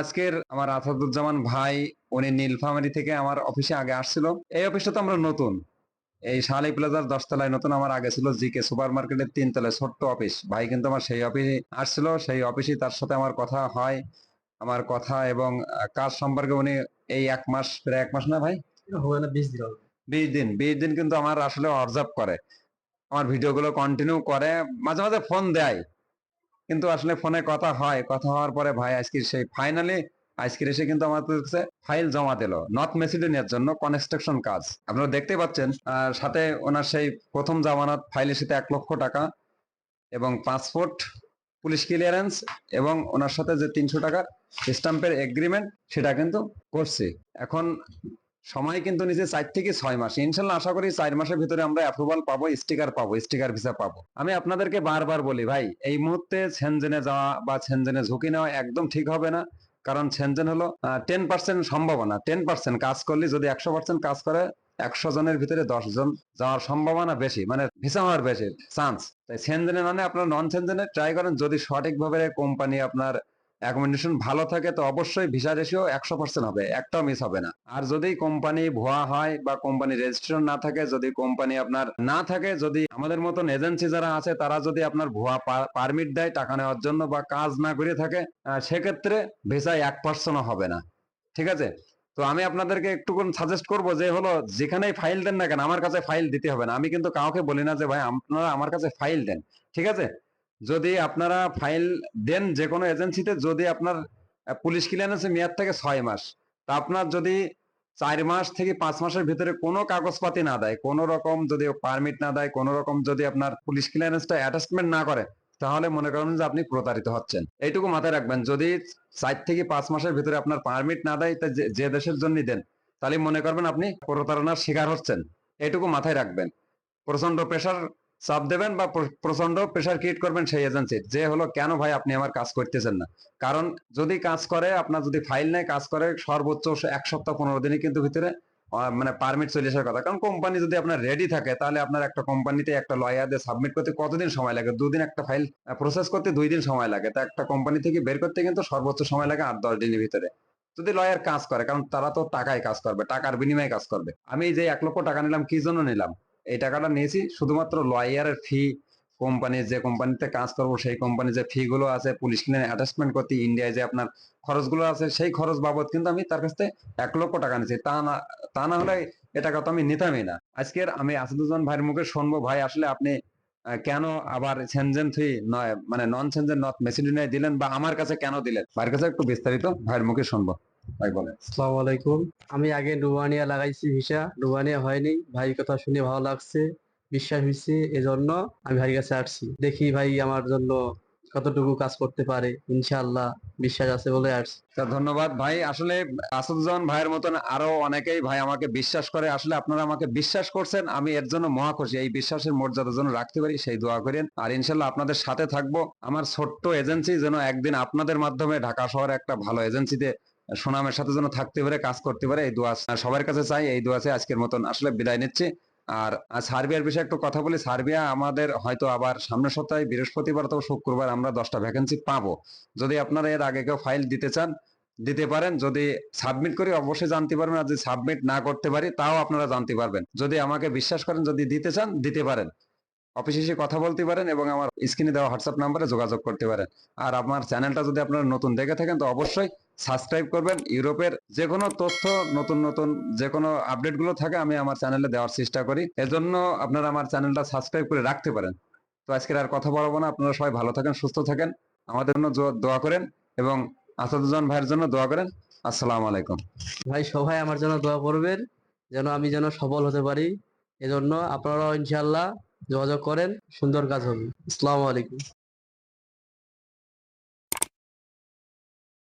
আজকের আমার আসাদুজ্জামান ভাই, উনি নীলফামারি থেকে আমার অফিসে আগে আসছিল। এই অফিসটা তো আমরা নতুন। এই শালি প্লাজার দশতলায় নতুন। আমার আগে ছিল জিকে সুপার মার্কেটের তিনতলায় ছোট্ট অফিস। ভাই কিন্তু আমার সেই অফিসে আসছিল। সেই অফিসে তার সাথে আমার কথা হয়। আমার কথা এবং কাজ সম্পর্কে উনি এই এক মাস প্রায় এক মাস না ভাই? হবে না বিশ দিন বিশ দিন বিশ দিন কিন্তু আমার আসলে অবজার্ভ করে। আমার ভিডিওগুলো কন্টিনিউ করে মাঝে মাঝে ফোন দেয়। কিন্তু আসলে ফোনে কথা হয়। কথা হওয়ার পরে ভাই আজকে সেই ফাইনালি আজকে এসে কিন্তু আমাদের কাছে ফাইল জমা দিল। নর্থ মেসিডোনিয়ার জন্য কনস্ট্রাকশন কাজ। আপনারা দেখতে পাচ্ছেন আর সাথে ওনার সেই প্রথম জামানত ফাইলের সাথে এক লক্ষ টাকা এবং পাসপোর্ট পুলিশ ক্লিয়ারেন্স এবং ওনার সাথে যে তিনশো টাকার স্টাম্পের এগ্রিমেন্ট সেটা কিন্তু করছে। এখন সময় কিন্তু নিচে চার থেকে ছয় মাস। ইনশাল্লাহ আশা করি চার মাসের ভিতরে আমরা অ্যাপ্রুভাল পাবো স্টিকার পাবো স্টিকার ভিসা পাবো। আমি আপনাদেরকে বারবার বলি, ভাই, এই মুহূর্তে সেনজেনে যাওয়া বা সেনজেনে ঝুঁকি নেওয়া একদম ঠিক হবে না। কারণ সেনজেন হলো টেন পার্সেন্ট সম্ভাবনা টেন পার্সেন্ট কাজ করলে যদি একশো পার্সেন্ট কাজ করে একশো জনের ভিতরে দশ জন যাওয়ার সম্ভাবনা বেশি মানে ভিসা হওয়ার বেশি চান্স তাই সেনজেনে মানে আপনার নন সেনজেনে ট্রাই করেন, যদি সঠিকভাবে কোম্পানি আপনার অ্যাকোমোডেশন ভালো থাকে, তো অবশ্যই ভিসা রেশিও একশো পার্সেন্ট হবে, একটাও মিস হবে না। আর যদি কোম্পানি ভুয়া হয় বা কোম্পানি রেজিস্ট্রেশন না থাকে, যদি কোম্পানি আপনার না থাকে, যদি আমাদের মতন এজেন্সি যারা আছে, তারা যদি আপনার ভুয়া পারমিট দেয় টাকা নেওয়ার জন্য বা কাজ না করে থাকে সেক্ষেত্রে ভিসা এক পার্সেন্টও হবে না। ঠিক আছে? তো আমি আপনাদেরকে একটু সাজেস্ট করব যে, হলো যেখানেই ফাইল দেন না কেন, আমার কাছে ফাইল দিতে হবে না। আমি কিন্তু কাউকে বলি না যে, ভাই, আপনারা আমার কাছে ফাইল দেন। ঠিক আছে? যদি আপনারা ফাইল দেন যে কোনো এজেন্সিতে যদি আপনার পুলিশ ক্লিয়ারেন্সের মেয়াদ থাকে ছয় মাস, তা আপনার যদি চার মাস থেকে পাঁচ মাসের ভিতরে কোনো কাগজপাতি না দেয়, কোনো রকম যদি পারমিট না দেয়, কোনো রকম যদি আপনার পুলিশ ক্লিয়ারেন্সটা অ্যাটাচমেন্ট না করে তাহলে মনে করেন যে আপনি প্রতারিত হচ্ছেন। এইটুকু মাথায় রাখবেন, যদি চার থেকে পাঁচ মাসের ভিতরে আপনার পারমিট না দেয়, তা যে- দেশের জন্য দেন, তাহলে মনে করবেন আপনি প্রতারণার শিকার হচ্ছেন। এইটুকু মাথায় রাখবেন। প্রচণ্ড প্রেশার চাপ দেবেন বা প্রচণ্ড প্রেশার ক্রিয়েট করবেন সেই এজেন্সির যে হলো, কেন ভাই আপনি আমার কাজ করতেছেন না? কারণ যদি কাজ করে, আপনার যদি ফাইল নেয় কাজ করে সর্বোচ্চ এক সপ্তাহ, পনেরো দিনের কিন্তু ভিতরে মানে পারমিট চলে আসার কথা। কারণ কোম্পানি যদি আপনার রেডি থাকে, তাহলে আপনার একটা কোম্পানিতে একটা লয়ারদের সাবমিট করতে কতদিন সময় লাগে? দুদিন একটা ফাইল প্রসেস করতে দুই দিন সময় লাগে। তা একটা কোম্পানি থেকে বের করতে কিন্তু সর্বোচ্চ সময় লাগে আট, দশ দিনের ভিতরে। যদি লয়ার কাজ করে, কারণ তারা তো টাকায় কাজ করবে, টাকার বিনিময়ে কাজ করবে। আমি যে এক লক্ষ টাকা নিলাম, কি জন্য নিলাম? এই টাকাটা নিয়েছি শুধুমাত্র লয়ারের ফি কোম্পানি যে কোম্পানিতে কাজ করব, সেই কোম্পানি যে ফি গুলো আছে, পুলিশ কিনে অ্যাটাচমেন্ট করতে ইন্ডিয়ায় যে আপনার খরচগুলো আছে, সেই খরচ বাবদ কিন্তু আমি তার কাছ থেকে এক লক্ষ টাকা নিয়েছি। তা না তা না হলে এ টাকা তো আমি নিতামই না। আজকের আমি আসাদুজ্জামান ভাইয়ের মুখে শুনব, ভাই আসলে আপনি কেন আবার সেনজেন থ্রি নয় মানে নন সেনজেন নর্থ মেসিডোনিয়ায় দিলেন বা আমার কাছে কেন দিলেন? ভাইয়ের কাছে একটু বিস্তারিত ভাইয়ের মুখে শুনব। আমি আগে রুবানিয়া লাগাইছি ভিসা। রুবানিয়া হয়নি। ভাই কথা শুনে ভালো লাগছে। বিশ্বাস হয়েছে এজন্য আমি ভাইয়ের কাছে আসছি। দেখি ভাই আমার জন্য কতটুকু কাজ করতে পারে। ইনশাআল্লাহ বিশ্বাস আছে বলে আসছি। ধন্যবাদ ভাই। আসলে আসাদুজ্জামান ভাইয়ের মতন আরও অনেকেই ভাই আমাকে বিশ্বাস করে। আসলে আপনারা আমাকে বিশ্বাস করছেন, আমি এর জন্য মহা খুশি। এই বিশ্বাসের মর্যাদা যেন রাখতে পারি, সেই দোয়া করেন। আর ইনশাল্লাহ আপনাদের সাথে থাকব। আমার ছোট্ট এজেন্সি যেন একদিন আপনাদের মাধ্যমে ঢাকা শহরে একটা ভালো এজেন্সিতে সুনামের সাথে যেন থাকতে পারে, কাজ করতে পারে, এই দোয়া সবার কাছে চাই, এই দোয়া আজকের মতন। আসলে বিদায় নিচ্ছি। আর সার্বিয়ার বিষয়ে একটু কথা বলি। সার্বিয়া আমাদের হয়তো আবার সামনের সপ্তাহে বৃহস্পতিবার তো শুক্রবার আমরা দশটা ভ্যাকেন্সি পাবো। যদি আপনারা এর আগে কেউ ফাইল দিতে চান, দিতে পারেন। যদি সাবমিট করি, অবশ্যই জানতে পারবেন। আর যদি সাবমিট না করতে পারি, তাও আপনারা জানতে পারবেন। যদি আমাকে বিশ্বাস করেন, যদি দিতে চান, দিতে পারেন। অফিসে এসে কথা বলতে পারেন এবং আমার স্ক্রিনে দেওয়া হোয়াটসঅ্যাপ নাম্বারে যোগাযোগ করতে পারেন। আর আমার চ্যানেলটা যদি আপনারা নতুন দেখে থাকেন, তো অবশ্যই সাবস্ক্রাইব করবেন। ইউরোপের যে কোনো তথ্য, নতুন নতুন যে কোনো আপডেটগুলো থাকে, আমি আমার চ্যানেলে দেওয়ার চেষ্টা করি। এজন্য আপনারা আমার চ্যানেলটা সাবস্ক্রাইব করে রাখতে পারেন। তো আজকের আর কথা বলব না। আপনারা সবাই ভালো থাকেন, সুস্থ থাকেন। আমাদের জন্য দোয়া করেন এবং আসাদুজ্জামান ভাইয়ের জন্য দোয়া করেন। আসসালামু আলাইকুম। ভাই, সবাই আমার জন্য দোয়া করবেন, যেন আমি যেন সফল হতে পারি। এজন্য আপনারাও ইনশাআল্লাহ যোগাযোগ করেন সুন্দর কাজ হবে। আসসালামু আলাইকুম।